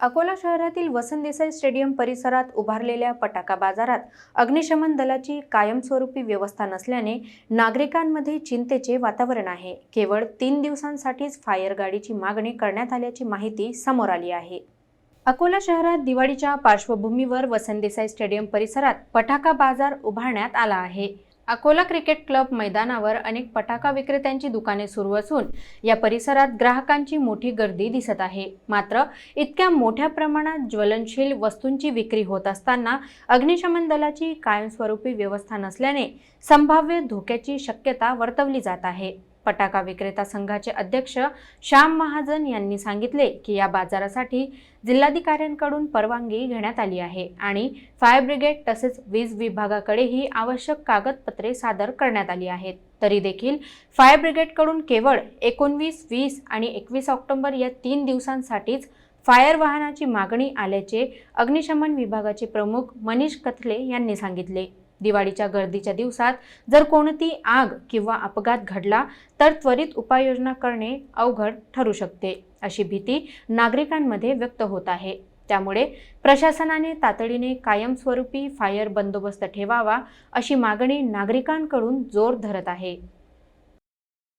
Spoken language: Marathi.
अकोला शहरातील वसंत देसाई स्टेडियम परिसरात उभारलेल्या पटाका बाजारात अग्निशमन दलाची कायमस्वरूपी व्यवस्था नसल्याने नागरिकांमध्ये चिंतेचे वातावरण आहे. केवळ तीन दिवसांसाठीच फायर गाडीची मागणी करण्यात आल्याची माहिती समोर आली आहे. अकोला शहरात दिवाळीच्या पार्श्वभूमीवर वसंत देसाई स्टेडियम परिसरात पटाका बाजार उभारण्यात आला आहे. अकोला क्रिकेट क्लब मैदानावर अनेक पटाका विक्रेत्यांची दुकाने सुरू असून या परिसरात ग्राहकांची मोठी गर्दी दिसत आहे. मात्र इतक्या मोठ्या प्रमाणात ज्वलनशील वस्तूंची विक्री होत असताना अग्निशमन दलाची कायमस्वरूपी व्यवस्था नसल्याने संभाव्य धोक्याची शक्यता वर्तवली जात आहे. फटाका विक्रेता संघाचे अध्यक्ष श्याम महाजन यांनी सांगितले की या बाजारासाठी जिल्हाधिकाऱ्यांकडून परवानगी घेण्यात आली आहे आणि फायर ब्रिगेड तसेच वीज विभागाकडेही आवश्यक कागदपत्रे सादर करण्यात आली आहेत. तरी देखील फायर ब्रिगेडकडून केवळ एकोणवीस वीस आणि एकवीस ऑक्टोबर या तीन दिवसांसाठीच फायर वाहनाची मागणी आल्याचे अग्निशमन विभागाचे प्रमुख मनीष कथले यांनी सांगितले. दिवाळीच्या गर्दीच्या दिवसात जर कोणती आग किंवा अपघात घडला तर त्वरित उपाययोजना करणे अवघड ठरू शकते अशी भीती नागरिकांमध्ये व्यक्त होत आहे. त्यामुळे प्रशासनाने तातडीने कायमस्वरूपी फायर बंदोबस्त ठेवावा अशी मागणी नागरिकांकडून जोर धरत आहे.